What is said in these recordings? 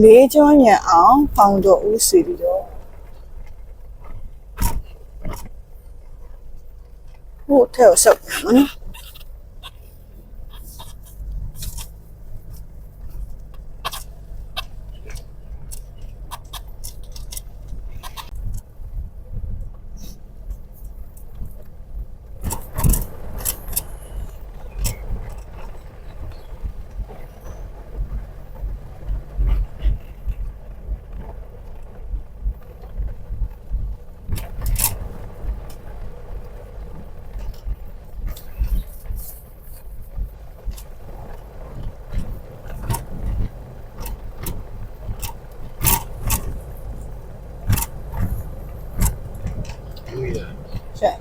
လေးကျွမ်းညံအောင်ဖောင်တော်ဦးစီပြီးတော့ဟိုထဲကိုဆောက်ပါမယ်နော် ရှက်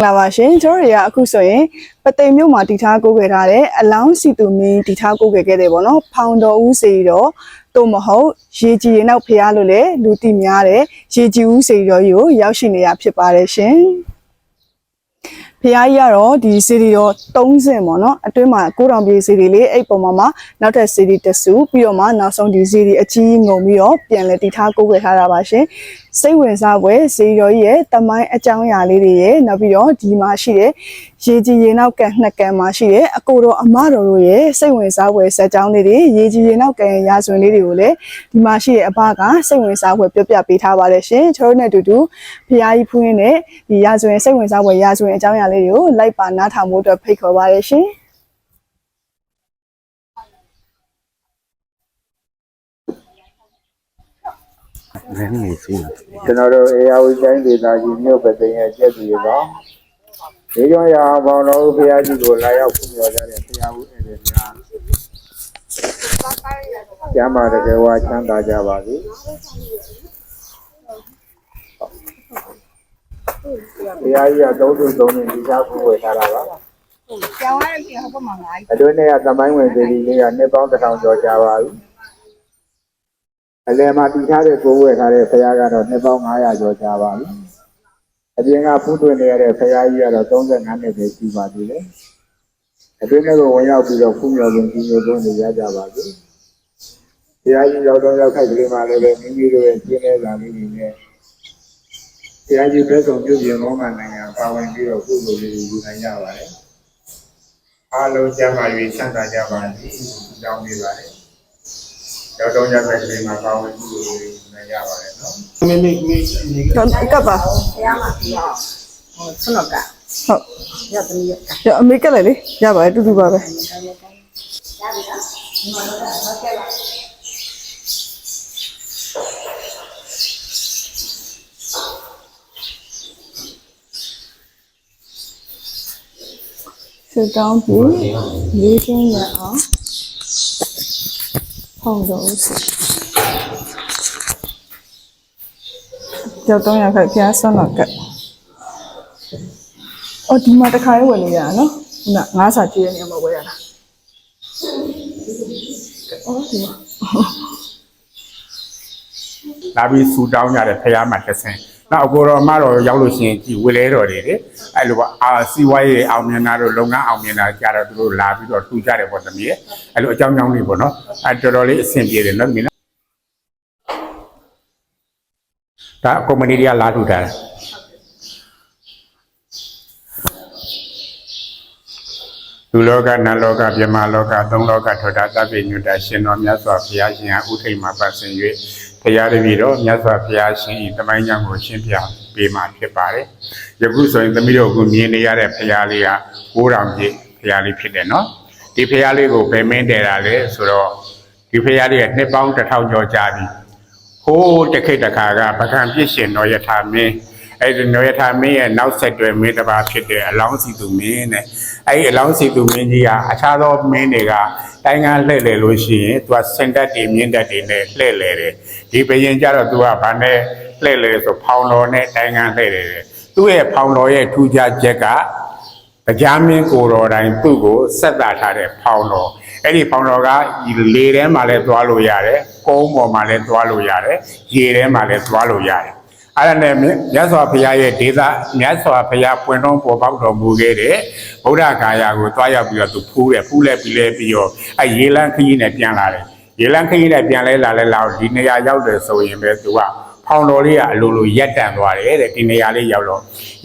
မင်္ဂလာပါရှင်ကျွန်တော်တွေကအခုဆိုရင်ပသိမ်မြို့မှာတည်ထားကိုးခဲ့ထားတဲ့အလောင်းစီတူမီတည်ထားကိုးခဲ့ခဲ့တယ်ပေါ့နော်ဖောင်တော်ဦးစီတော့တို့မဟုတ်ရေကြီးရင်နောက်ဖျားလို့လေလူတိများတယ်ရေကြီးဦးစီတော်ကြီးကိုရောက်ရှိနေရဖြစ်ပါတယ်ရှင် ဖះကြီးကတော့ဒီစီရီတော့30ပေါ့နော်အတွင်းမှာ9000ပြေးစီရီလေးအဲ့ပုံမှာမှနောက်ထပ်စီရီတစ်စုပြီးတော့မှနောက်ဆုံးဒီစီရီအကြီးငုံပြီးတော့ပြန်လဲတီထားကိုးွယ်ထားတာပါရှင် စိတ်ဝင်စားပွဲစီရီတော်ကြီးရဲ့တမိုင်းအကြောင်းအရာလေးတွေရဲ့နောက်ပြီးတော့ဒီမှာရှိတဲ့ရေကြီးရေနောက်ကန်နှစ်ကန်မှာရှိတဲ့အကိုတော်အမတော်တို့ရဲ့စိတ်ဝင်စားပွဲဇာတ်ကြောင်းလေးတွေရေကြီးရေနောက်ကန်ရာဇဝင်လေးတွေကိုလည်းဒီမှာရှိတဲ့အဘကစိတ်ဝင်စားပွဲပြောပြပေးထားပါတယ်ရှင်ကျွန်တော်တို့နဲ့အတူတူဖះကြီးဖူးရင်းနဲ့ဒီရာဇဝင်စိတ်ဝင်စားပွဲရာဇဝင်အကြောင်းအရာလေးတွေကိုလိုက်ပါနားထောင်ဖို့အတွက်ဖိတ်ခေါ်ပါတယ်ရှင် နည်းနည်းစီးကျွန်တော်တို့အေယာဝီတိုင်းဒေသကြီးမြို့ပသိမ်ရဲ့ကျက်ကြီးပါဒီကြောင့်ရအောင်ပေါင်းတော်ဘုရားကြီးကိုလာရောက်ပူဇော်ကြတဲ့ဘုရားဦးဧည့်သည်များကျမ်းမာတကယ်ဝါချမ်းသာကြပါစေဘုရားကြီးကသုံးသူသုံးနေဒီသားကိုဝယ်ထားတာပါကျောင်းရတဲ့ပြင်ဟောပမှာငါးအတွင်းထဲကသမိုင်းဝင်ဒေဒီလေးကနှစ်ပေါင်းတစ်ထောင်ကျော်ကြာပါပြီ အလယ်မှာတည်ထားတဲ့ကိုယ်ဝယ်ထားတဲ့ဘုရားကတော့နှစ်ပေါင်း900ကျော်ကြာပါပြီအပြင်ကဖူးသွင်းနေရတဲ့ဘုရားကြီးကတော့35နှစ်ပဲရှိပါသေးတယ်အတွင်းထဲကိုဝင်ရောက်ပြီးတော့ဖူးမြော်ခြင်းကြီးမျိုးသုံးနေရကြပါပြီဘုရားကြီးရောက်တော့ရောက်ခိုက်ကလေးမှလည်းပဲမိမိတို့ရဲ့ကျင်းနေတာလေးတွေနဲ့ဘုရားကြီးပြည့်စုံပြုပြင်မောမှနိုင်ငံပါဝင်ပြီးတော့ကုသိုလ်လေးတွေယူနိုင်ကြပါတယ်အားလုံးကျမ်းမာ၍ချမ်းသာကြပါစေ။ကြောင်းပေးပါလေ။ ရောက်တော့ရောက်ခိုက်ကလေးမှပါဝင်ကုသိုလ်လေးတွေယူနိုင်ကြပါတယ်နော်။မိမိမိမိတော့ကပ်ပါဘုရားမှာပြီးတော့ဟိုဆွတ်ကဟုတ်ရောက်သမီးရကရအမေကလည်းလေရပါတယ်တူတူပါပဲရပြီနော်ဒီမှာတော့ဟုတ်ကဲ့ပါစတောင်းပြီးလေးချင်းရအောင် ဖောင်တော်ဦးစီကျောက်တော့ရခိုက်ဖျားဆွမ်းတော့ကပ်အော်ဒီမှာတစ်ခါရေးဝင်နေရတာနော်ခုနငါးစာကြည့်ရနေမှာဝယ်ရတာအော်ဒီမှာလာပြီးဆူတောင်းကြတယ်ဖះမှာတစ်ဆင့် နောက်အကိုတော်မတော်ရောက်လို့ရှိရင်ကြည်ဝေလဲတော်တွေလေအဲ့လိုပေါ့အာစီဝါရေးအောင်မြင်တာတို့လုပ်ငန်းအောင်မြင်တာကြတော့သူတို့လာပြီးတော့ထူကြတယ်ပေါ့သမီးရဲ့အဲ့လိုအကြောင်းကြောင်းလေးပေါ့နော်အဲ့တော်တော်လေးအဆင်ပြေတယ်နော်သမီးနော်ဒါကွန်မြူနတီကလာထူတာလူလောကနတ်လောကမြမလောကသုံးလောကထောတာသဗ္ဗညုတရှင်တော်မြတ်စွာဘုရားရှင်ဟာဥထိတ်မှာပတ်စင်၍ ဘုရားတပည့်တော်မြတ်စွာဘုရားရှင်ဤတမိုင်းကြောင့်ကိုရှင်းပြပေးမှာဖြစ်ပါတယ်။ယခုဆိုရင်သမီးတို့ကမြင်နေရတဲ့ဘုရားလေးက9000ပြည့်ဘုရားလေးဖြစ်တယ်နော်။ဒီဘုရားလေးကိုဘယ်မင်းတယ်တာလဲဆိုတော့ဒီဘုရားလေးကနှစ်ပေါင်း1000ကျော်ကြာပြီ။ဟိုးတခိတ်တခါကပကံပြည့်ရှင်တော်ယထာမင်း အဲ့ဒီနောယထာမင်းရဲ့နောက်ဆက်တွဲမင်းတစ်ပါးဖြစ်တဲ့အလောင်းစီသူမင်းနဲ့အဲ့ဒီအလောင်းစီသူမင်းကြီးကအခြားသောမင်းတွေကတိုင်းကန်းလှည့်လေလို့ရှိရင်သူကစင်တက်တွေမြင့်တက်တွေနဲ့လှည့်လေတယ်ဒီဘရင်ကြတော့သူကဗာနဲ့လှည့်လေဆိုဖောင်တော်နဲ့တိုင်းကန်းလှည့်လေတယ်သူ့ရဲ့ဖောင်တော်ရဲ့ထူးခြားချက်ကတရားမင်းကိုတော်တိုင်းသူ့ကိုဆက်တာထားတဲ့ဖောင်တော်အဲ့ဒီဖောင်တော်ကလေထဲမှာလည်းသွားလို့ရတယ်ကုန်းပေါ်မှာလည်းသွားလို့ရတယ်ရေထဲမှာလည်းသွားလို့ရတယ် အဲ့ဒါနဲ့မြတ်စွာဘုရားရဲ့ဒေသမြတ်စွာဘုရားပွင့်တော်ပေါ်ပေါက်တော်မူခဲ့တဲ့ဗုဒ္ဓဂါယာကိုတွားရောက်ပြီးတော့သူဖူးတယ်ဖူးလဲပြီးလဲပြီးတော့အဲ့ရေလန်းခကြီးနဲ့ပြန်လာတယ်ရေလန်းခကြီးနဲ့ပြန်လဲလာလဲလာတော့ဒီနေရာရောက်တယ်ဆိုရင်ပဲသူကဖောင်တော်လေးကအလိုလိုရက်တန့်သွားတယ်တဲ့ဒီနေရာလေးရောက်တော့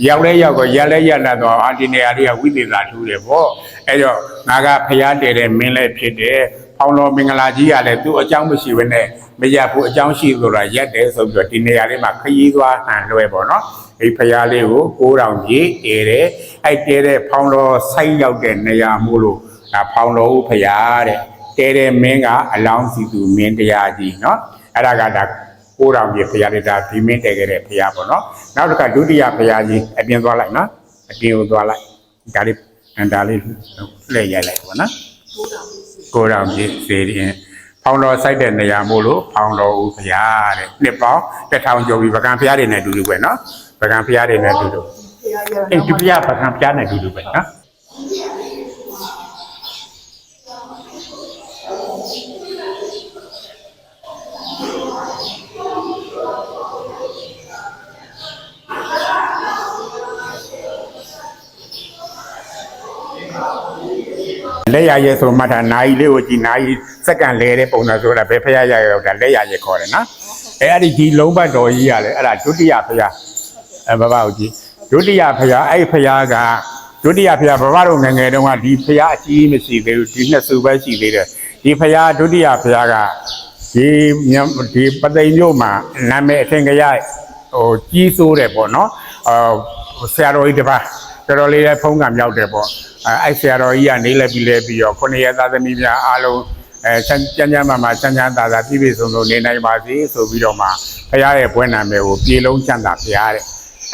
ရောက်လဲရောက်တော့ရက်လဲရက်လာတော့အာဒီနေရာလေးကဝိသေသာထူးတယ်ပေါ့အဲ့တော့ငါကဘုရားတည်တဲ့မင်းလည်းဖြစ်တယ်ဖောင်တော်မင်္ဂလာကြီးကလည်းသူ့အကြောင်းမရှိဘဲနဲ့ မရဘူးအကြောင်းရှိဆိုတာရက်တယ်ဆိုပြီးတော့ဒီနေရာလေးမှာခရီးသွားဟန်လွဲပေါ့နော်အဲ့ဖရားလေးကို9000ကြီးတဲတယ်အဲ့တဲတဲ့ဖောင်းတော်ဆိုက်ရောက်တဲ့နေရာမို့လို့ဒါဖောင်းတော်ဦးဖရားတဲ့တဲတဲ့မင်းကအလောင်းစီသူမင်းတရားကြီးနော်အဲ့ဒါကဒါ9000ကြီးဖရားလေးဒါဒီမင်းတဲခဲ့တဲ့ဖရားပေါ့နော်နောက်တစ်ခါဒုတိယဖရားကြီးအပြင်သွားလိုက်နော်အပြင်ကိုသွားလိုက်ဒါလေးဒါလေးလှည့်ရိုက်လိုက်ပေါ့နော်9000ကြီးစေရင် ဖောင်တော်စိုက်တဲ့နေရာမို့လို့ဖောင်တော်ဦးဖရာတဲ့နှစ်ပေါင်းတစ်ထောင်ကျော်ပြီပကံဖရာတွေနဲ့အတူတူပဲနော်ပကံဖရာတွေနဲ့အတူတူအေးဒီဖရာပကံဖရာနဲ့အတူတူပဲနော်လက်ရရဲဆိုမှတ်တာနာယီလေးကိုကြည်နာယီ စက္ကန့်လဲတဲ့ပုံစံဆိုတာဘယ်ဖျားရရောက်တာလက်ရရဲခေါ်တယ်နော်အဲအဲ့ဒီဒီလုံးပတ်တော်ကြီးရတယ်အဲ့ဒါဒုတိယဖျားအဲဘဘကိုကြည့်ဒုတိယဖျားအဲ့ဖျားကဒုတိယဖျားဘဘတို့ငယ်ငယ်တုန်းကဒီဖျားအကြီးမရှိသေးဘူးဒီနှစ်စုပဲရှိသေးတယ်ဒီဖျားဒုတိယဖျားကဒီမြန်ဒီပသိမ်မြို့မှာနာမည်အထင်ကြီးဟိုကြီးစိုးတယ်ပေါ့နော်အာဆရာတော်ကြီးတစ်ပါးတော်တော်လေးလည်းဖုံးကံမြောက်တယ်ပေါ့အဲအဲ့ဆရာတော်ကြီးကနေလဲပြီးလဲပြီးတော့ခုနှစ်ရက်သားသမီးများအားလုံး အဲချမ်းချမ်းချမ်းမာမာချမ်းချမ်းသာသာပြည့်ပြည့်စုံစုံနေနိုင်ပါစေဆိုပြီးတော့မှဖရားရဲ့ဘွဲ့နာမည်ကိုပြေလုံးချမ်းသာဖရားတဲ့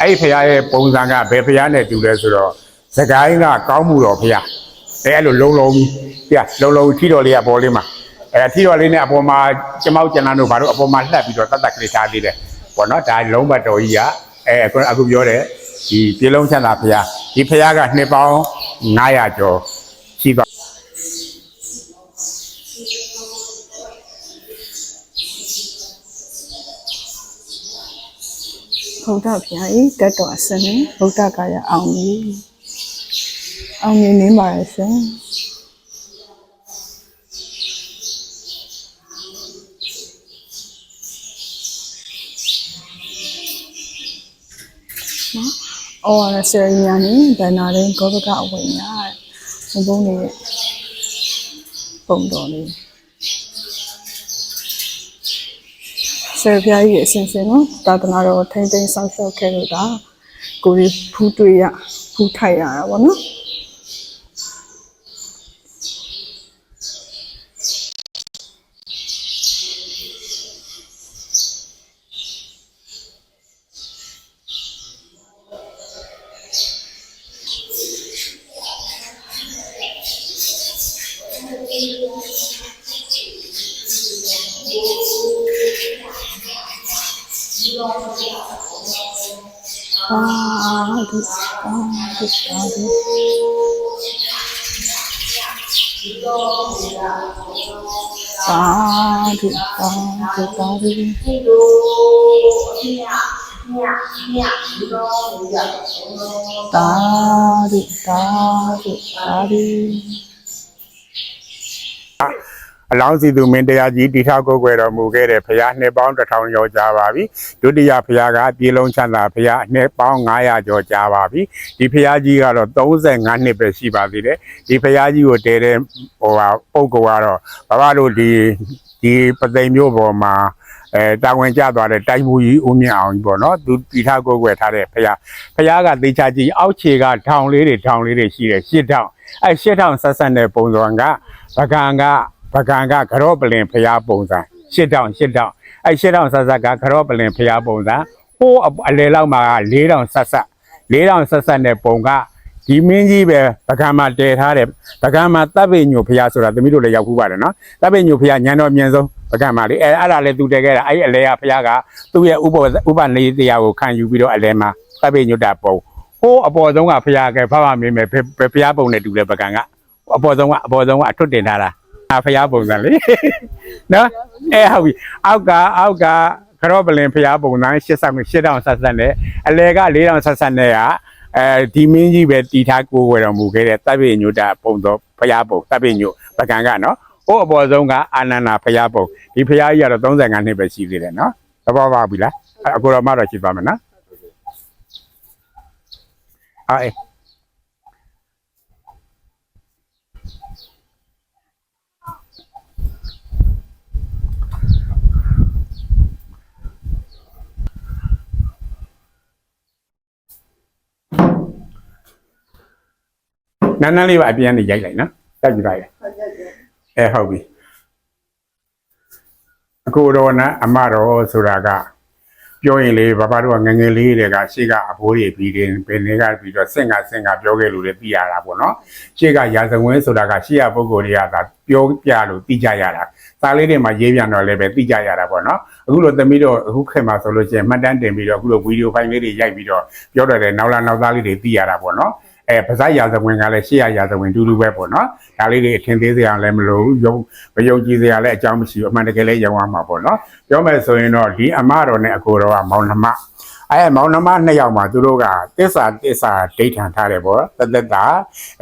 အဲ့ဒီဖရားရဲ့ပုံစံကဘယ်ဖရားနဲ့တူလဲဆိုတော့စကိုင်းကကောင်းမှုတော်ဖရားအဲအဲ့လိုလုံးလုံးကြီးပြလုံးလုံးထီတော်လေးကပေါ်လေးမှာအဲထီတော်လေးနဲ့အပေါ်မှာကျမောက်ကျန်လာတို့ဘာလို့အပေါ်မှာလှက်ပြီးတော့တတ်တက်ကလေးထားသေးတယ်ပေါ့နော်ဒါလုံးဘတ်တော်ကြီးကအဲအခုအခုပြောတယ်ဒီပြေလုံးချမ်းသာဖရားဒီဖရားကနှစ်ပေါင်း900ကျော်ရှိသွား ဗုဒ္ဓဘုရား၏တတ်တော်အစင်းနဲ့ဗုဒ္ဓကာယအောင်ကြီးအောင်မြင်နေပါရဲ့ရှင်နော်အော်ရဆယ်ညာနေဗန္နာရင်ဂောဘကအဝင်ညာဘုံဘုံနေတဲ့ပုံတော်လေး ဆယ်ပြားကြီးရဲ့အစဉ်စဉ်နော်တာသနာတော်ထိမ့်သိမ်းဆောက်ရှောက်ခဲ့လို့ဒါကိုရီဖူးတွေ့ရဖူးထိုက်ရတာပေါ့နော် ဒုအာဒုအာဒုဒီလိုအမြမြမြဒီလိုရတာဒုတာဒုတာဒုအလောင်းစီသူမင်းတရားကြီးတီထောက်ကိုယ်ွယ်တော်မူခဲ့တဲ့ဘုရားနှစ်ပေါင်းတစ်ထောင်ကျော်ကြာပါပြီဒုတိယဘုရားကပြေလုံးချမ်းသာဘုရားနှစ်ပေါင်း900ကျော်ကြာပါပြီဒီဘုရားကြီးကတော့35နှစ်ပဲရှိပါသေးတယ်ဒီဘုရားကြီးကိုတည်တဲ့ဟိုဟာပုဂ္ဂိုလ်ကတော့ဘဘတို့ဒီ ဒီပသိမ်မျိုးပေါ်မှာအဲတာဝန်ကျသွားတဲ့တိုက်မှုကြီးဦးမြင့်အောင်ကြီးပေါ့နော်သူတီထောက်ကိုယ်ွယ်ထားတဲ့ဘုရားဘုရားကသေချာကြည့်အောက်ခြေကထောင်လေးတွေထောင်လေးတွေရှိတယ်ရှစ်ထောင်အဲရှစ်ထောင်ဆက်ဆက်တဲ့ပုံစံကပကံကပကံကကရော့ပလင်ဖျားပုံစံရှစ်တောင်ရှစ်တောင်အဲရှစ်တောင်ဆက်ဆက်ကကရော့ပလင်ဖျားပုံစံဟိုးအလေလောက်မှာက၄တောင်ဆက်ဆက်၄တောင်ဆက်ဆက်နဲ့ပုံက ဒီမင်းကြီးပဲပကံမှာတည်ထားတယ်ပကံမှာတပ်ပိညိုဖျားဆိုတာသမီးတို့လည်းရောက်ခုပါတယ်နော်တပ်ပိညိုဖျားညံတော်မြင်ဆုံးပကံမှာလေအဲအဲ့ဒါလည်းသူတည်ခဲ့တာအဲ့ဒီအလေကဖျားကသူ့ရဲ့ဥပဥပနေတရားကိုခံယူပြီးတော့အလေမှာတပ်ပိညိုတာပုံဟိုးအပေါ်ဆုံးကဖျားကဖဖမင်းမယ်ဖျားပုံနဲ့တူတယ်ပကံကအပေါ်ဆုံးကအပေါ်ဆုံးကအထွတ်တင်ထားတာအဖျားပုံစံလေနော်အဲဟုတ်ပြီအောက်ကအောက်ကခရောပလင်ဖျားပုံစံ80မှု8000ဆက်ဆက်နဲ့အလဲက4000ဆက်ဆက်နဲ့က အဲဒီမင်းကြီးပဲတီထားကိုဝယ်တော်မူခဲ့တဲ့တပ်ပိညုတာပုံတော်ဖျားပုံတပ်ပိညုပကံကနော်ဟိုအပေါ်ဆုံးကအာနန္ဒာဖျားပုံဒီဖျားကြီးကတော့35နှစ်ပဲရှိသေးတယ်နော်သဘောပေါက်ပြီလားအဲ့အခုတော့မှတော့ရှိပါမယ်နော်အေး နန်းနန်းလေးပါအပြန်နေရိုက်လိုက်နော်တက်ကြည့်လိုက်အဲဟုတ်ပြီအကိုတော်နဲ့အမတော်ဆိုတာကပြောရင်လေဘာဘာတို့ကငယ်ငယ်လေးတွေကရှေ့ကအဘိုးတွေပြီးတယ်ဘယ်နေကပြီးတော့စင်ကစင်ကပြောခဲ့လို့လည်းသိရတာပေါ့နော်ရှေ့ကရာဇဝင်ဆိုတာကရှေ့ကပုဂ္ဂိုလ်တွေကသာပြောပြလို့သိကြရတာသားလေးတွေမှာရေးပြန်တော့လည်းပဲသိကြရတာပေါ့နော်အခုလိုသမီးတို့အခုခေတ်မှာဆိုလို့ရှိရင်မှတ်တမ်းတင်ပြီးတော့အခုလိုဗီဒီယိုဖိုင်လေးတွေရိုက်ပြီးတော့ပြောတော့တယ်နောက်လာနောက်သားလေးတွေသိရတာပေါ့နော် အဲပါဇက်ရာဇဝင်ကလည်းရှေ့ရရာဇဝင်တူတူပဲပေါ့နော်ဒါလေးတွေအထင်သေးစရာလည်းမလိုဘူးယုံမယုံကြည်စရာလည်းအကြောင်းမရှိဘူးအမှန်တကယ်လည်းယုံရမှာပေါ့နော်ပြောမယ်ဆိုရင်တော့ဒီအမတော်နဲ့အကိုတော်ကမောင်နှမအဲမောင်နှမနှစ်ယောက်မှာသူတို့ကတစ္ဆာတစ္ဆာဒိဋ္ဌံထားတယ်ပေါ့တသက်တာ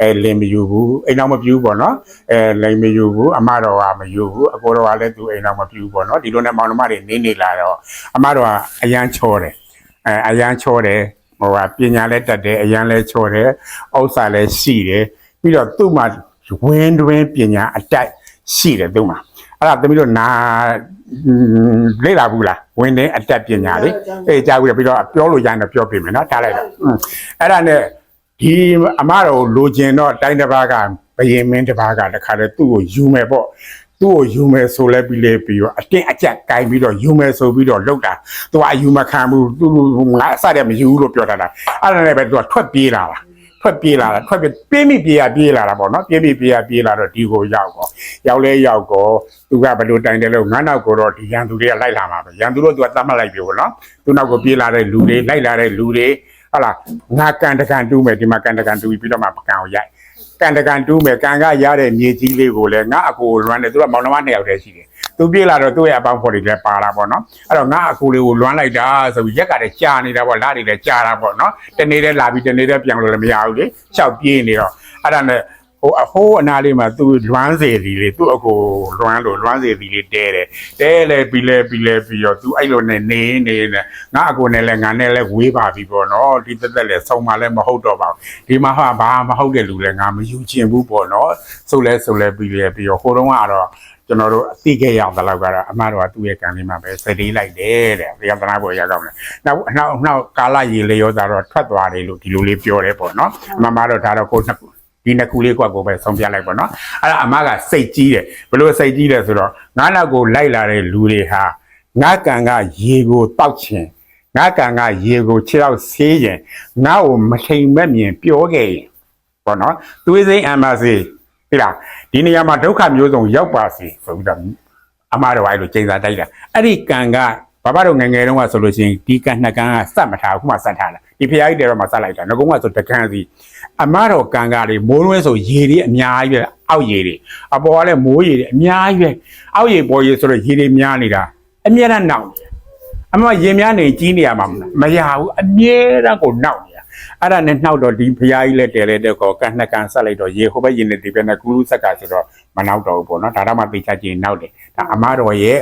အဲလင်မယူဘူးအိမ်တော်မပြူပေါ့နော်အဲလင်မယူဘူးအမတော်ကမယူဘူးအကိုတော်ကလည်းသူအိမ်တော်မပြူပေါ့နော်ဒီလိုနဲ့မောင်နှမတွေနေနေလာတော့အမတော်ကအရန်ချောတယ်အဲအရန်ချောတယ် ဟိုကပညာလည်းတတ်တယ်အရန်လည်းချောတယ်ဥစ္စာလည်းရှိတယ်ပြီးတော့သူ့မှာဝင်းတွင်းပညာအတိုက်ရှိတယ်သူ့မှာအဲ့ဒါသမီးတို့နာလေ့လာဘူးလားဝင်းတွင်းအတက်ပညာလေအေးကြားဘူးပြီးတော့ပြောလို့ရရင်တော့ပြောပြမယ်နော်ထားလိုက်တော့အဲ့ဒါနဲ့ဒီအမတော်လိုချင်တော့တိုင်းတစ်ပါးကဘယင်မင်းတစ်ပါးကတခါတည်းသူ့ကိုယူမယ်ပေါ့ သူ့ကိုယူမယ်ဆိုလဲပြီးလေပြီးတော့အတင်းအကျပ်ကင်ပြီးတော့ယူမယ်ဆိုပြီးတော့လောက်တာသူကအယူမခံဘူးသူငါအစတည်းမယူဘူးလို့ပြောတာလားအဲ့ဒါနဲ့ပဲသူကထွက်ပြေးလာတာထွက်ပြေးလာတာထွက်ပြေးပြေးမိပြေးရပြေးလာတာပေါ့နော်ပြေးမိပြေးရပြေးလာတော့ဒီကိုရောက်တော့ရောက်လဲရောက်တော့သူကဘယ်လိုတိုင်တယ်လို့ငါနောက်ကိုတော့ဒီရန်သူတွေကလိုက်လာမှာပဲရန်သူတို့သူကတတ်မှတ်လိုက်ပြီပေါ့နော်သူနောက်ကိုပြေးလာတဲ့လူတွေလိုက်လာတဲ့လူတွေဟာလာငါကန်တကန်တူးမယ်ဒီမှာကန်တကန်တူးပြီးတော့မှပကံကိုရိုက် ကန်တကန်တူးမယ်ကန်ကရတဲ့မြေကြီးလေးကိုလည်းငါအကိုလွမ်းတယ်သူကမောင်နှမနှစ်ယောက်တည်းရှိတယ်သူပြေးလာတော့သူ့ရဲ့အပေါင်းဖော်တွေလည်းပါလာပေါ့နော်အဲ့တော့ငါအကိုလေးကိုလွမ်းလိုက်တာဆိုပြီးရက်ကလည်းကြာနေတာပေါ့လာတွေလည်းကြာတာပေါ့နော်တနေ့တည်းလာပြီးတနေ့တည်းပြန်လို့လည်းမရဘူးလေရှောက်ပြေးနေတော့အဲ့ဒါနဲ့ ဟိုအဟိုးအနာလေးမှာသူလွမ်းစေသည်လေသူ့အကိုလွမ်းလို့လွမ်းစေသည်လေးတဲတယ်တဲလဲပြီးလဲပြီးလဲပြီးတော့သူအဲ့လိုနဲ့နေနေနေငါအကိုနဲ့လဲငါနဲ့လဲဝေးပါပြီပေါ့နော်ဒီတက်တက်လဲဆုံးမလဲမဟုတ်တော့ပါဘူးဒီမှာဟာဘာမဟုတ်တဲ့လူလဲငါမယူချင်ဘူးပေါ့နော်ဆိုလဲဆိုလဲပြီးလဲပြီးတော့ဟိုတုန်းကတော့ကျွန်တော်တို့အသိခဲ့ရအောင်တလောက်ကတော့အမတော်ကသူ့ရဲ့ကံလေးမှာပဲစတေးလိုက်တယ်တဲ့။ဒီကသနာပေါ်ရကောင်းတယ်။နောက်နောက်နောက်ကာလရေလေရောသာတော့ထွက်သွားတယ်လို့ဒီလိုလေးပြောတယ်ပေါ့နော်။အမမတော့ဒါတော့ကိုယ်နှစ်ခု ဒီနှစ်ခုလေးကွက်ကိုပဲဆုံးပြလိုက်ပေါ့နော်။အဲ့ဒါအမကစိတ်ကြီးတယ်။ဘလို့စိတ်ကြီးတယ်ဆိုတော့ငါးနောက်ကိုလိုက်လာတဲ့လူတွေဟာငါကံကရေကိုတောက်ခြင်းငါကံကရေကိုခြေတော့ဆေးရင်ငါ့ကိုမထိန်မဲ့မြင်ပြောခဲ့ရင်ပေါ့နော်။သွေးစိမ့်အမစေဟိလားဒီနေရာမှာဒုက္ခမျိုးစုံရောက်ပါစေဆိုပြီးတော့အမှားတော်အဲ့လိုချိန်စာတိုက်တာအဲ့ဒီကံကဘာဘာတို့ငယ်ငယ်တုန်းကဆိုလို့ရှိရင်ဒီကံနှစ်ကံကစက်မထားဘူးခုမှစက်ထားတာ ဒီဖျားကြီးတွေတော့မှစက်လိုက်တာငကုန်းကဆိုတကန်းစီအမှားတော်ကံကတွေမိုးလွဲဆိုရေတွေအများကြီးပဲအောက်ရေတွေအပေါ်ကလည်းမိုးရေတွေအများကြီးပဲအောက်ရေပေါ်ရေဆိုတော့ရေတွေများနေတာအမြဲတမ်းနောက်နေအမှရေများနေကြီးနေရမှာမရဘူးအမြဲတမ်းကိုနောက်နေအဲ့ဒါနဲ့နှောက်တော့ဒီဖျားကြီးလက်တဲလက်တဲ့ကောကနှစ်ကန်ဆက်လိုက်တော့ရေဟိုဘက်ရင်နဲ့ဒီဘက်နဲ့ကူးလူးဆက်ကဆိုတော့မနောက်တော့ဘူးပေါ့နော်ဒါတော့မှသိချချင်းနောက်တယ်ဒါအမတော်ရဲ့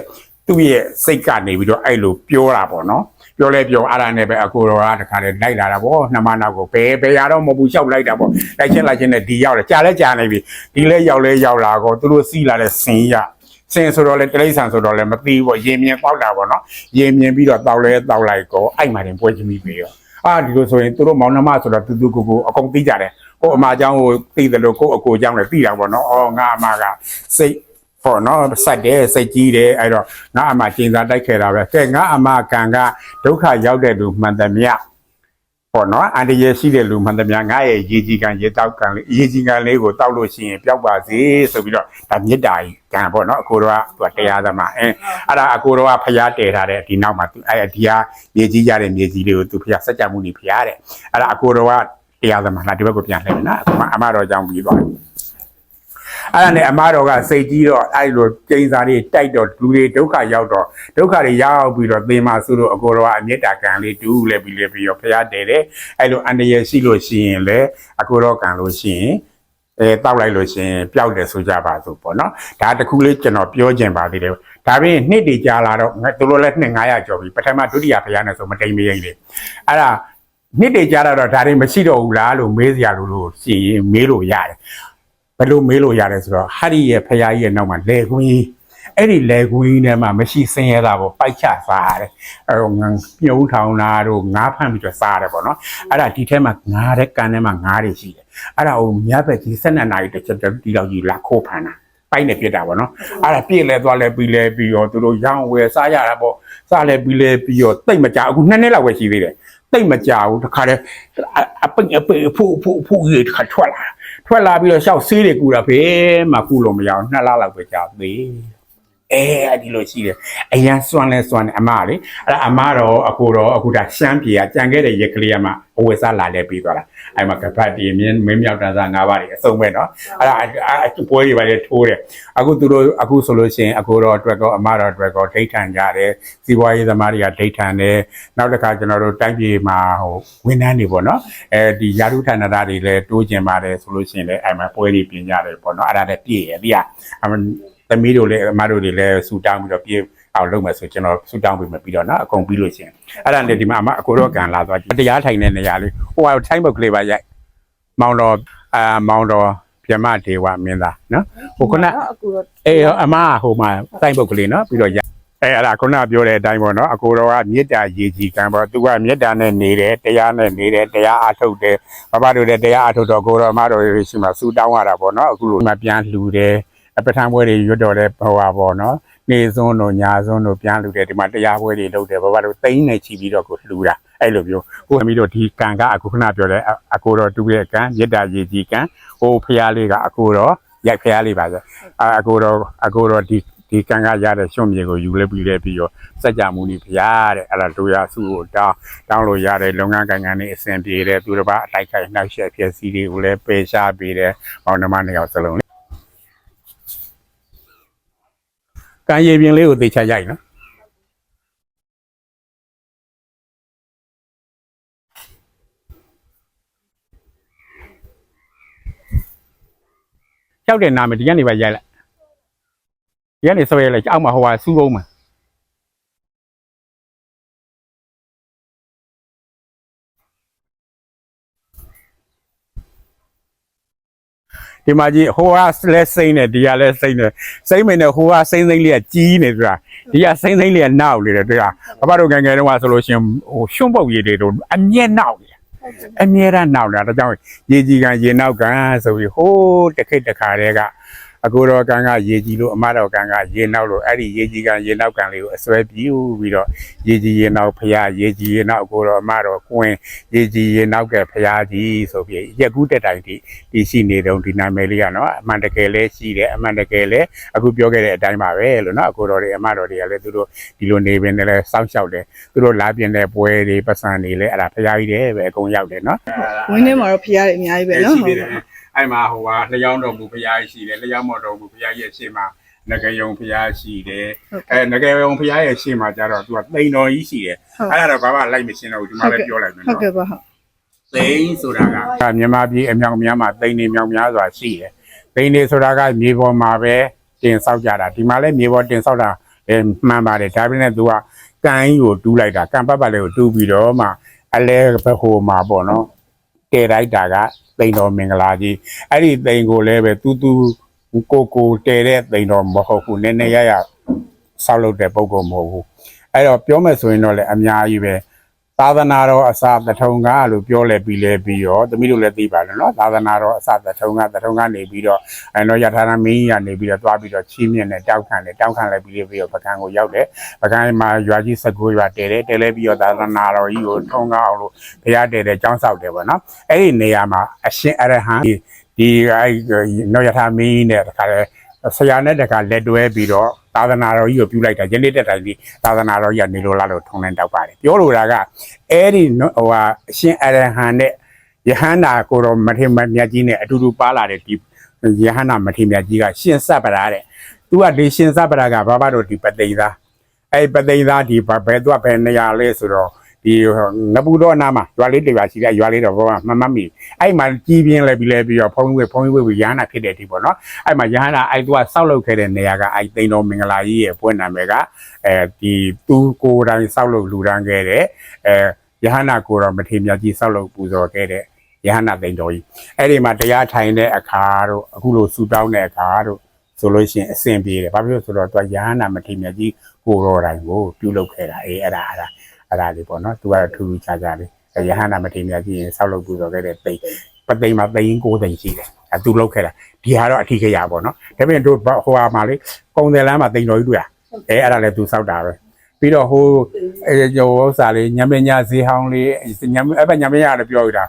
သူ့ရဲ့စိတ်ကနေပြီးတော့အဲ့လိုပြောတာပေါ့နော် ပြောလဲပြောအဲ့ဒါနဲ့ပဲအကိုတော်ကတခါလေလိုက်လာတာပေါ့နှမနောက်ကိုဘယ်ဘယ်ရတော့မဟုတ်ဘူးလျှောက်လိုက်တာပေါ့လိုက်ချင်းလိုက်ချင်းနဲ့ဒီရောက်တယ်ကြာလဲကြာနေပြီဒီလဲရောက်လဲရောက်လာကောသူတို့စီးလာတဲ့စင်ရစင်ဆိုတော့လေတိရစ္ဆာန်ဆိုတော့လေမသိဘူးပေါ့ရေမြင်ပေါက်တာပေါ့နော်ရေမြင်ပြီးတော့တောက်လဲတောက်လိုက်ကောအဲ့မှတင်ပွဲချင်းပြီးပြီရောအာဒီလိုဆိုရင်သူတို့မောင်နှမဆိုတော့တူတူကိုကိုအကုန်သိကြတယ်ကိုအမအကြောင်းကိုသိတယ်လို့ကိုအကိုအကြောင်းလည်းသိတာပေါ့နော်အော်ငါအမကစိတ် ပေါ့နော်စက်တယ်စိတ်ကြီးတယ်အဲ့တော့ငါအမကျင်စာတိုက်ခဲ့တာပဲကဲငါအမကံကဒုက္ခရောက်တဲ့လူမှန်သမျှပေါ့နော်အန္တရာယ်ရှိတဲ့လူမှန်သမျှငါရဲ့ရေကြီးကံရေတောက်ကံလေးရေကြီးကံလေးကိုတောက်လို့ရှိရင်ပျောက်ပါစေဆိုပြီးတော့ဒါမေတ္တာကြီးကံပေါ့နော်အကိုတော်ကသူကတရားသမားအဲအဲ့ဒါအကိုတော်ကဖျားတည်ထားတဲ့ဒီနောက်မှာသူအဲ့ဒီဟာမြေကြီးရတဲ့မြေကြီးလေးကိုသူဖျားစัจ जा မှုနေဖျားတဲ့အဲ့ဒါအကိုတော်ကတရားသမားလားဒီဘက်ကိုပြန်လှည့်မယ်နော်အမအမတော်ကြောင့်ပြီးသွားတယ် အဲ့ဒါနဲ့အမားတော်ကစိတ်ကြီးတော့အဲ့လိုကျိန်စာတွေတိုက်တော့လူတွေဒုက္ခရောက်တော့ဒုက္ခတွေရောက်ပြီးတော့သင်မဆုလို့အကိုတော်ကအမြတ်တာကံလေးတူးလဲပြီးလဲပြီးတော့ဖရားတယ်တယ်အဲ့လိုအန္တရာယ်ရှိလို့ရှိရင်လေအကိုတော်ကံလို့ရှိရင်အဲတောက်လိုက်လို့ရှိရင်ပျောက်တယ်ဆိုကြပါစို့ပေါ့နော်ဒါတခုလေးကျွန်တော်ပြောချင်ပါသေးတယ်ဒါပြင်နှစ်တည်ကြာလာတော့ငါတို့လည်းနှစ်900ကျော်ပြီပထမဒုတိယဖရားနဲ့ဆိုမတိမ်မရိမ့်လေအဲ့ဒါနှစ်တည်ကြာလာတော့ဒါတွေမရှိတော့ဘူးလားလို့မေးစရာလို့လို့ရှိရင်မေးလို့ရတယ် ဘယ်လိုမေးလို့ရတယ်ဆိုတော့ဟာရီရဲ့ဖယားကြီးရဲ့နောက်မှာလေကွင်းကြီးအဲ့ဒီလေကွင်းကြီးထဲမှာမရှိစင်ရတာပေါ့ပိုက်ချစားရတယ်အဲ့တော့ငါမြုပ်ထောင်တာတို့ငါးဖမ်းပြီးတော့စားရတယ်ပေါ့နော်အဲ့ဒါဒီထဲမှာငါးတဲ့ကန်ထဲမှာငါးတွေရှိတယ်အဲ့ဒါကိုမြတ်ပဲကြီး၁၂နာရီတစ်ချက်ဒီလောက်ကြီးလာခိုးဖမ်းတာပိုက်နဲ့ပြစ်တာပေါ့နော်အဲ့ဒါပြည့်လဲသွားလဲပြီးလဲပြီးရောသူတို့ရောင်းဝယ်စားရတာပေါ့စားလဲပြီးလဲပြီးရောတိတ်မကြအခုနှစ်နှစ်လောက်ပဲရှိသေးတယ်တိတ်မကြဘူးတခါတည်းအပိတ်အပိတ်ဖူဖူဖူကြီးတခါထွက်လာ ထွက်လာပြီးတော့ရှောက်ဆေးတွေကူတာဘယ်မှကူလို့မရအောင်နှစ်လလောက်ပဲကြာသေး အဲအဲ့ဒီလိုရှိတယ်အရန်စွမ်းလဲစွမ်းတယ်အမလေးအဲ့ဒါအမတော့အကိုတော့အခုဒါရှမ်းပြည်ကကြံခဲ့တဲ့ရက်ကလေးကမှအဝယ်စားလာလဲပြီးသွားတာအဲ့မှာကပတ်တီမင်းမင်းမြောက်တန်းစား၅ပါးတွေအစုံပဲနော်အဲ့ဒါအပွဲတွေပါလေထိုးတယ်အခုသူတို့အခုဆိုလို့ရှိရင်အကိုတော့အတွက်ကောအမတော့အတွက်ကောဒိဋ္ဌံကြတယ်စီးပွားရေးသမားတွေကဒိဋ္ဌံတယ်နောက်တစ်ခါကျွန်တော်တို့တိုင်းပြည်မှာဟိုဝန်ထမ်းတွေပေါ့နော်အဲဒီယာရုဌာနသားတွေလည်းတိုးကျင်ပါတယ်ဆိုလို့ရှိရင်လည်းအဲ့မှာပွဲတွေပြင်ကြတယ်ပေါ့နော်အဲ့ဒါလည်းပြည့်ရပြည့်အမ သမီးတို့လည်းအမတို့တွေလည်းဆူတောင်းပြီးတော့ပြေအောင်လုပ်မယ်ဆိုကျွန်တော်ဆူတောင်းပြီးမှပြီးတော့နော်အကုန်ပြီးလို့ရှိရင်အဲ့ဒါနဲ့ဒီမှာအမအကိုတော့ကန်လာသွားကြည့်တရားထိုင်တဲ့နေရာလေးဟိုကထိုင်းဘုတ်ကလေးပါရိုက်မောင်တော်အာမောင်တော်ပြမဒေဝမင်းသားနော်ဟိုခုနအခုတော့အေးအမဟိုမှာတိုင်ဘုတ်ကလေးနော်ပြီးတော့ရအဲအဲ့ဒါခုနပြောတဲ့အတိုင်းပေါ့နော်အကိုတော်ကမေတ္တာရည်ကြည်ကံပေါ့သူကမေတ္တာနဲ့နေတယ်တရားနဲ့နေတယ်တရားအားထုတ်တယ်ဘဘတို့လည်းတရားအားထုတ်တော့ကိုတော်မတော်တွေရှိမှစူတောင်းရတာပေါ့နော်အခုလိုမှပြန်လှူတယ် အပထမပွဲတွေရွတ်တော်တဲ့ဟိုပါပေါ့နော်နေစွန်းတို့ညာစွန်းတို့ပြန်လှူတယ်ဒီမှာတရားပွဲတွေလုပ်တယ်ဘဘတို့တိမ့်နေချီပြီးတော့ကိုလှူတာအဲ့လိုမျိုးကိုသမီးတို့ဒီကံကအခုခဏပြောတဲ့အကိုတော်တူရဲ့ကံမေတ္တာရည်ကြည်ကံဟိုဖရားလေးကအကိုတော်ရိုက်ဖရားလေးပါဆိုအာအကိုတော့အကိုတော့ဒီဒီကံကရတဲ့ရွှွန်မြေကိုယူလဲပြီးလဲပြီးတော့စัจ जा မူနီဖျားတဲ့အဲ့ဒါတို့ရစုကိုတောင်းတောင်းလို့ရတဲ့လုပ်ငန်းကိုင်ငံတွေအဆင်ပြေတဲ့သူတစ်ပါးအတိုက်ခိုက်နှောက်ယှက်ဖြစ်စီတွေကိုလည်းပယ်ရှားပေးတဲ့ဘောင်နှမနှစ်ယောက်စလုံးလေး ကံရည်ပြင်လေးကိုသေချာရိုက်နော်ကြောက်တဲ့နာမည်ဒီကနေပါရိုက်လိုက်ဒီကနေဆွဲလိုက်အောက်မှာဟိုဟာစူးအောင်မှာ ဒီမှာကြီးဟိုကလဲစိမ့်နေဒီကလဲစိမ့်နေစိမ့်မင်းနဲ့ဟိုကစိမ့်စိမ့်လေးကကြီးနေဆိုတာဒီကစိမ့်စိမ့်လေးကနောက်နေတယ်တွေ့လားဘာဘာတို့ငယ်ငယ်တုန်းကဆိုလို့ရှိရင်ဟိုရွှွန့်ပုတ်ရည်တွေတို့အမျက်နောက်နေအမြဲတမ်းနောက်လာဒါကြောင့်ရေကြီးကန်ရေနောက်ကဆိုပြီးဟိုးတစ်ခိတ်တစ်ခါတည်းက အကိုတော်ကန်ကရေကြီးလို့အမတော်ကန်ကရေနောက်လို့အဲ့ဒီရေကြီးကန်ရေနောက်ကန်လေးကိုအစွဲပြူပြီးတော့ရေကြီးရေနောက်ဖရာရေကြီးရေနောက်အကိုတော်အမတော်ကွင်းရေကြီးရေနောက်ကဖရာကြီးဆိုပြီးရက်ကူးတက်တိုင်ဒီဒီရှိနေတော့ဒီနာမည်လေးကနော်အမှန်တကယ်လဲရှိတယ်အမှန်တကယ်လဲအခုပြောခဲ့တဲ့အတိုင်းပါပဲလို့နော်အကိုတော်တွေအမတော်တွေကလည်းသူတို့ဒီလိုနေပင်လည်းစောင့်ရှောက်တယ်သူတို့လာပြင်းတဲ့ပွဲတွေပတ်စံတွေလည်းအဲ့ဒါဖရာကြီးတယ်ပဲအကုန်ရောက်တယ်နော်ဝင်းထဲမှာတော့ဖရားတွေအများကြီးပဲနော်ရှိသေးတယ် အဲ့မှာဟိုကလျှောင်းတော်မူဖျားရှိတယ်လျှောင်းမော်တော်မူဖျားရဲ့ရှေ့မှာငကယုံဖျားရှိတယ်အဲငကယုံဖျားရဲ့ရှေ့မှာကျတော့သူကတိန်တော်ကြီးရှိတယ်အဲ့ဒါတော့ဘာမှလိုက်မရှင်းတော့ဘူးဒီမှာလည်းပြောလိုက်မယ်ဟုတ်နော်ကဲ့ပါဟုတ်သိန်းဆိုတာကမြန်မာပြည်အမြောင်များမှာသိန်းနေမြောင်များစွာရှိတယ်သိန်းနေဆိုတာကမြေပေါ်မှာပဲတင်ဆောက်ကြတာဒီမှာလည်းမြေပေါ်တင်ဆောက်တာအဲမှန်ပါတယ်ဒါပေမဲ့သူကကန်ကြီးကိုတူးလိုက်တာကန်ပတ်ပတ်လေးကိုတူးပြီးတော့မှအလဲဘက်ဟိုမှာပေါ့နော် တည်လိုက်တာကသိန်းတော်မင်္ဂလာကြီးအဲ့ဒီသိန်းကိုလည်းပဲတူးတူးကိုကိုတည်တဲ့သိန်းတော်မဟုတ်ဘူးနည်းနည်းရရဆောက်လုပ်တဲ့ပုံကောမဟုတ်ဘူးအဲ့တော့ပြောမယ်ဆိုရင်တော့လည်းအများကြီးပဲ သာသနာတော်အစာတထုံကလို့ပြောလဲပြီးလဲပြီးရောသမီးတို့လည်းသိပါတယ်နော်သာသနာတော်အစာတထုံကတထုံကနေပြီးတော့အဲတော့ယထာနာမင်းကြီးကနေပြီးတော့တွားပြီးတော့ချီးမြှင့်တယ်တောက်ခံတယ်တောက်ခံလဲပြီးလဲပြီးတော့ပကံကိုရောက်တယ်ပကံမှာရွာကြီး19ရွာတဲတယ်တဲလဲပြီးတော့သာသနာတော်ကြီးကိုထုံကားအောင်လို့ဘုရားတဲတယ်ကျောင်းဆောက်တယ်ပေါ့နော်အဲ့ဒီနေရာမှာအရှင်အရဟံဒီဒီအဲနော်ယထာမင်းကြီးနဲ့တခါလဲဆရာနဲ့တခါလက်တွဲပြီးတော့ သာသနာတော်ကြီးကိုပြုလိုက်တာယနေ့တက်တိုင်းဒီသာသနာတော်ကြီးကနေလို့လာလို့ထုံနေတောက်ပါတယ်ပြောလိုတာကအဲ့ဒီနော်ဟိုဟာအရှင်အရဟံနဲ့ယဟန္တာကိုတော့မထေမမြတ်ကြီးနဲ့အတူတူပါလာတဲ့ဒီယဟနာမထေရကြီးကရှင်စပ္ပရာတဲ့သူကဒီရှင်စပ္ပရာကဘာဘာတို့ဒီပသိသားအဲ့ပသိသားဒီဘဘယ်သူကဘယ်နေရာလဲဆိုတော့ ဒီငပူတော့နာမှာရွာလေးတရွာရှိတဲ့ရွာလေးတော့ဘောမမမီအဲ့မှာကြီးပြင်းလဲပြီးလဲပြီးတော့ဖုံးဝေဖုံးဝေပြီးရဟနာဖြစ်တဲ့ဒီပေါ့နော်အဲ့မှာရဟနာအဲ့သူကစောက်လုပ်ခဲ့တဲ့နေရာကအဲ့သိန်းတော်မင်္ဂလာကြီးရဲ့ပွင့်နာမည်ကအဲဒီသူကိုယ်တိုင်စောက်လုပ်လူရန်ခဲ့တဲ့အဲယဟနာကိုတော်မထေရကြီးစောက်လုပ်ပူဇော်ခဲ့တဲ့ယဟနာသိန်းတော်ကြီးအဲ့ဒီမှာတရားထိုင်တဲ့အခါတို့အခုလိုဆူတောင်းတဲ့အခါတို့ဆိုလို့ရှိရင်အဆင်ပြေတယ်ဘာဖြစ်လို့ဆိုတော့သူကယဟနာမထေရကြီးကိုရောတိုင်းကိုပြုလုပ်ခဲ့တာအေးအဲ့ဒါအဲ့ဒါ အဲ့ဒါလေးပေါ့နော်သူကတော့ထူးထူးခြားခြားလေးအဲယဟနာမထေရကြီးရင်ဆောက်လုပ်ပူဇော်ခဲ့တဲ့တိတ်ပသိမ်မှာသိန်း9သိန်းရှိတယ်အဲသူလုပ်ခဲ့တာဒီဟာတော့အထီးခရပေါ့နော်ဒါပေမဲ့တို့ဟိုဟာမှာလေကုံတယ်လမ်းမှာသိန်းတော်ကြီးတွေ့ရအဲအဲ့ဒါလည်းသူစောက်တာပဲပြီးတော့ဟိုအဲဟိုဥစ္စာလေးညမညဈေးဟောင်းလေးညမအဲ့ဘညမညလည်းပြောရတာ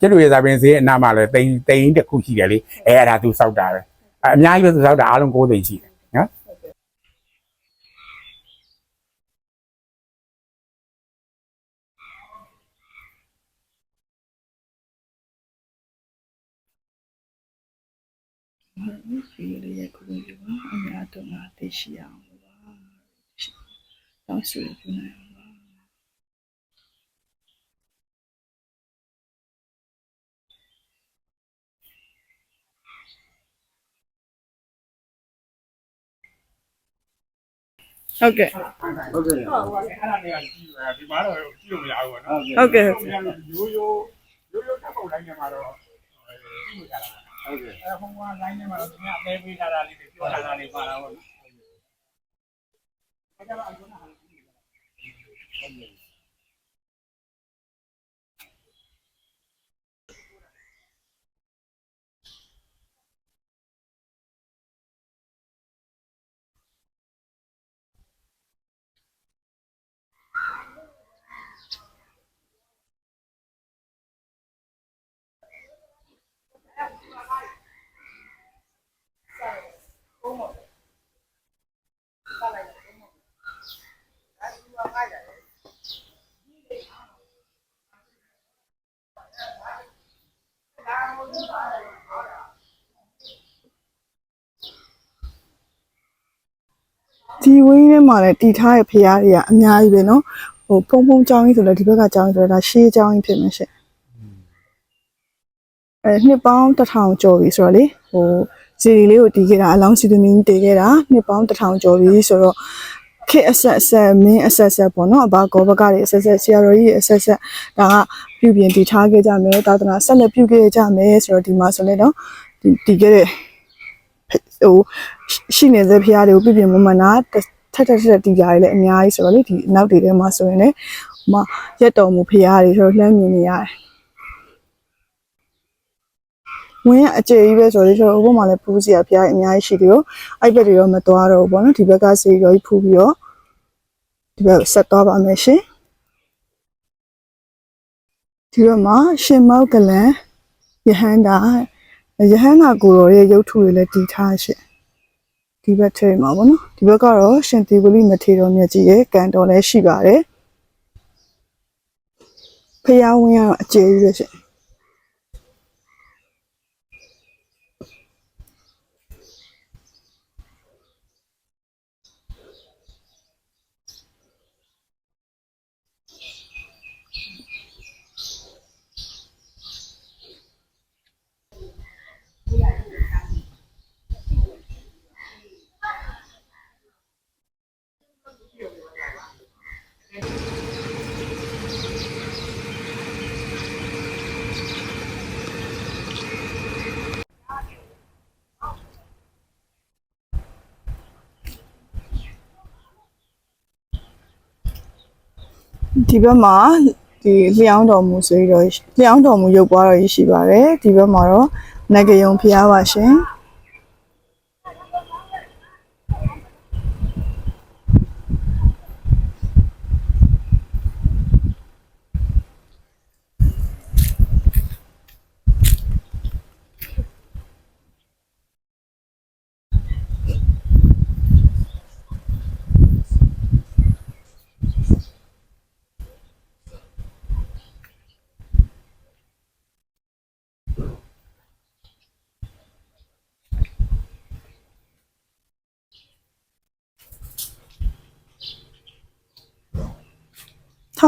ကျလူရဲ့စာပင်ဈေးအနားမှာလည်းတိန်တိန်တစ်ခုရှိတယ်လေအဲအဲ့ဒါသူစောက်တာပဲအအများကြီးပဲသူစောက်တာအားလုံး9သိန်းရှိတယ် နော်ဗီဒီယိုလေးရိုက်ခုပြီးပါအများတော့ငါသိရှိအောင်ပါတောင်းဆိုပြနေအောင်ပါဟုတ်ကဲ့ဟုတ်ကဲ့ဟုတ်ကဲ့အဲ့ဒါတွေကကြည့်ရဒီမှာတော့ကြည့်လို့မရဘူးပေါ့နော်ဟုတ်ကဲ့ရိုးရိုးရိုးရိုးထပ်ပုံတိုင်းထဲမှာတော့ကြည့်လို့ရတာ ဟုတ်ကဲ့အဲဟိုကလိုင်းထဲမှာတော့သူကအသေးပေးထားတာလေးတွေပြောထားတာလေးပါတာပေါ့နော်အဲ့ဒါကတော့အကျိုးနာ ဒီဝင်းထဲမှာလည်းတည်ထားတဲ့ဖရားတွေကအများကြီးပဲเนาะဟိုဖုံဖုံကြောင်းကြီးဆိုလည်းဒီဘက်ကကြောင်းကြီးဆိုတော့ဒါရှေးကြောင်းကြီးဖြစ်မှာရှင့်အဲနှစ်ပေါင်းတစ်ထောင်ကျော်ပြီဆိုတော့လေဟိုဇီရီလေးကိုတည်ခဲ့တာအလောင်းစီသမင်းတည်ခဲ့တာနှစ်ပေါင်းတစ်ထောင်ကျော်ပြီဆိုတော့ ခေတ်အဆက်အဆက်မင်းအဆက်ဆက်ပေါ့နော်အဘာကောဘကတွေအဆက်ဆက်ဆရာတော်ကြီးအဆက်ဆက်ဒါကပြုပြင်တည်ထားခဲ့ကြမယ်သာသနာဆက်လက်ပြုခဲ့ကြမယ်ဆိုတော့ဒီမှာဆိုလဲနော်ဒီတည်ခဲ့တဲ့ဟိုရှိနေတဲ့ဖရားတွေကိုပြပြမမနာထက်ထက်ထက်တီးကြရလေအများကြီးဆိုတော့လေဒီနောက်တွေထဲမှာဆိုရင်လည်းဟိုမှာရက်တော်မူဖရားတွေဆိုတော့လှမ်းမြင်နေရတယ် ဝင်းကအကျယ်ကြီးပဲဆိုတော့လေဆိုတော့ဥပမာလည်းဖူးစီရဖရားအများကြီးရှိတယ်ရောအဲ့ဘက်တွေတော့မသွားတော့ဘူးပေါ့နော်ဒီဘက်ကစီရောကြီးဖူးပြီးတော့ဒီဘက်ဆက်သွားပါမယ်ရှင်ဒီဘက်မှာရှင်မောက်ကလန်ယဟန္တာယဟန္တာကိုရောရဲ့ရုပ်ထုတွေလည်းတည်ထားရှင့်ဒီဘက်ထဲမှာပေါ့နော်ဒီဘက်ကတော့ရှင်တီဝလိမထေတော်မြတ်ကြီးရဲ့ကံတော်လည်းရှိပါတယ်ဖျားဝင်းကတော့အကျယ်ကြီးပဲရှင့် ဒီဘက်မှာဒီလျှောင်းတော်မူဆိုပြီးတော့လျှောင်းတော်မူရုပ်ပွားတော်ကြီးရှိပါတယ်ဒီဘက်မှာတော့နဂယုံဖျားပါရှင်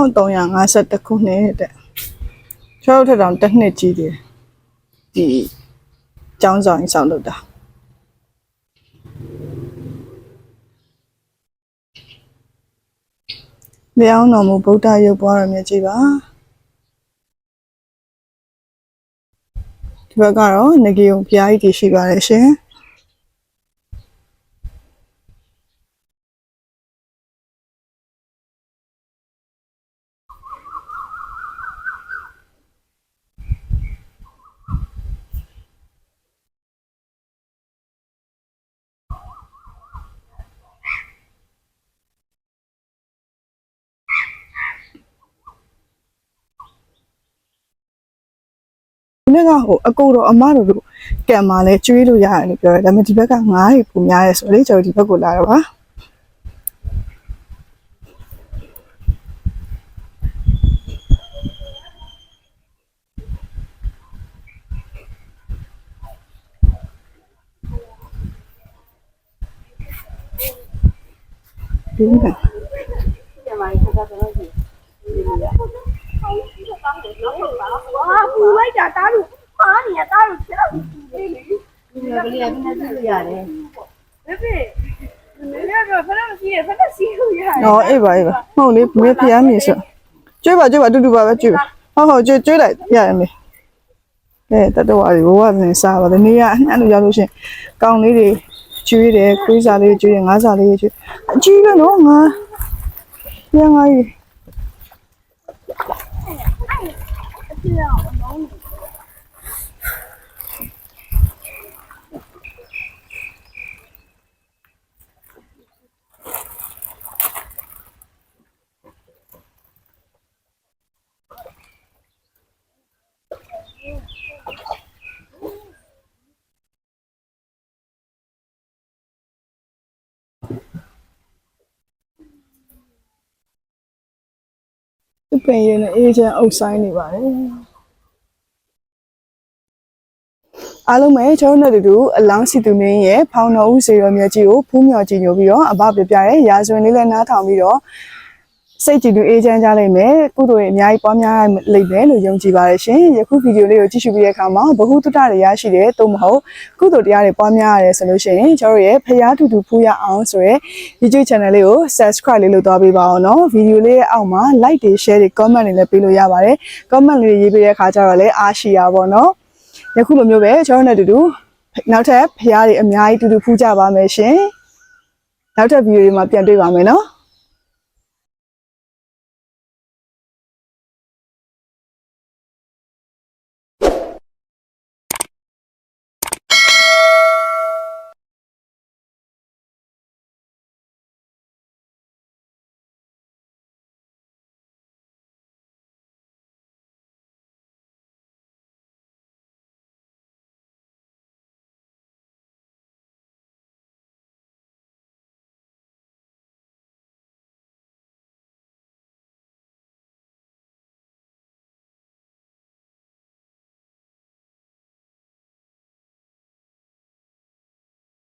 1352ခုနှစ်တဲ့ကျောင်းထက်တောင်တစ်နှစ်ကြီးတယ်ဒီကျောင်းဆောင်ရင်ဆောင်လုပ်တာလျောင်းတော်မူဗုဒ္ဓရုပ်ပွားတော်မြတ်ကြီးပါဒီဘက်ကတော့ငကေုံဘုရားကြီးတည်ရှိပါတယ်ရှင် ဒီနေ့က ဟိုအကူတော့အမတို့တို့ကံမှာလဲကျွေးလို့ရတယ်လို့ပြောတယ်ဒါပေမဲ့ဒီဘက်ကငားတွေပူများရဲဆိုတော့လေကျွန်တော်ဒီဘက်ကိုလာတော့ပါဒီမှာပြန်มาခါခါတော့ဒီလိုရအောင်ဟောပူလိုက်တာတားလို့ နေရတာလို့ပြောနေလေဒီလိုကလေးကနည်းနည်းရတယ်ဘယ်ဘယ်နည်းတော့ဖရမရှိရဖရရှိလို့ရတယ်နော်အေးပါအေးပါဟုတ်လေမင်းဖျားမြေဆိုကျွေးပါကျွေးပါတူတူပါပဲကျွေးပါဟုတ်ဟုတ်ကျွေးကျွေးလိုက်ရရမယ်အဲတတော်ရီဘဝစင်စားပါတနေ့ကအဲ့လိုရောက်လို့ရှင်ကောင်းလေးတွေကျွေးတယ်ကိုးစားလေးကျွေးတယ်ငါးစားလေးကျွေးအကြီးပဲနော်ငါရငါကြီးအဲ့ဒါအဲ့ဒါအပြည့်အောင်အလုံး ရည်နဲ့အေးချမ်းအုပ်ဆိုင်နေပါတယ်အားလုံးပဲကျွန်တော်တို့တို့အလောင်းစီသူမင်းရဲ့ဖောင်တော်ဦးစေရောမြတ်ကြီးကိုဖူးမြော်ကြည်ညိုပြီးတော့အဘပြပြရဲရာဇဝင်လေးလည်းနားထောင်ပြီးတော့ စိတ်ကြည်သူအေးချမ်းကြလိမ့်မယ်ကုသိုလ်တွေအများကြီးပွားများလိမ့်မယ်လို့ယုံကြည်ပါတယ်ရှင်ယခုဗီဒီယိုလေးကိုကြည့်ရှုပြီးတဲ့အခါမှာဘ ഹു တုတ္တတွေရရှိတယ်သို့မဟုတ်ကုသိုလ်တရားတွေပွားများရတယ်ဆိုလို့ရှိရင်ကျွန်တော်တို့ရဲ့ဖရာတူတူဖူးရအောင်ဆိုရဲ YouTube channel လေးကို subscribe လေးလုပ်သွားပေးပါအောင်နော်ဗီဒီယိုလေးရဲ့အောက်မှာ like တွေ share တွေ comment တွေလည်းပေးလို့ရပါတယ် comment လေးတွေရေးပေးတဲ့အခါကျတော့လည်းအားရှိရပါတော့နော်ယခုလိုမျိုးပဲကျွန်တော်တို့နဲ့အတူတူနောက်ထပ်ဖရာတွေအများကြီးတူတူဖူးကြပါမယ်ရှင်နောက်ထပ်ဗီဒီယိုတွေမှာပြန်တွေ့ပါမယ်နော်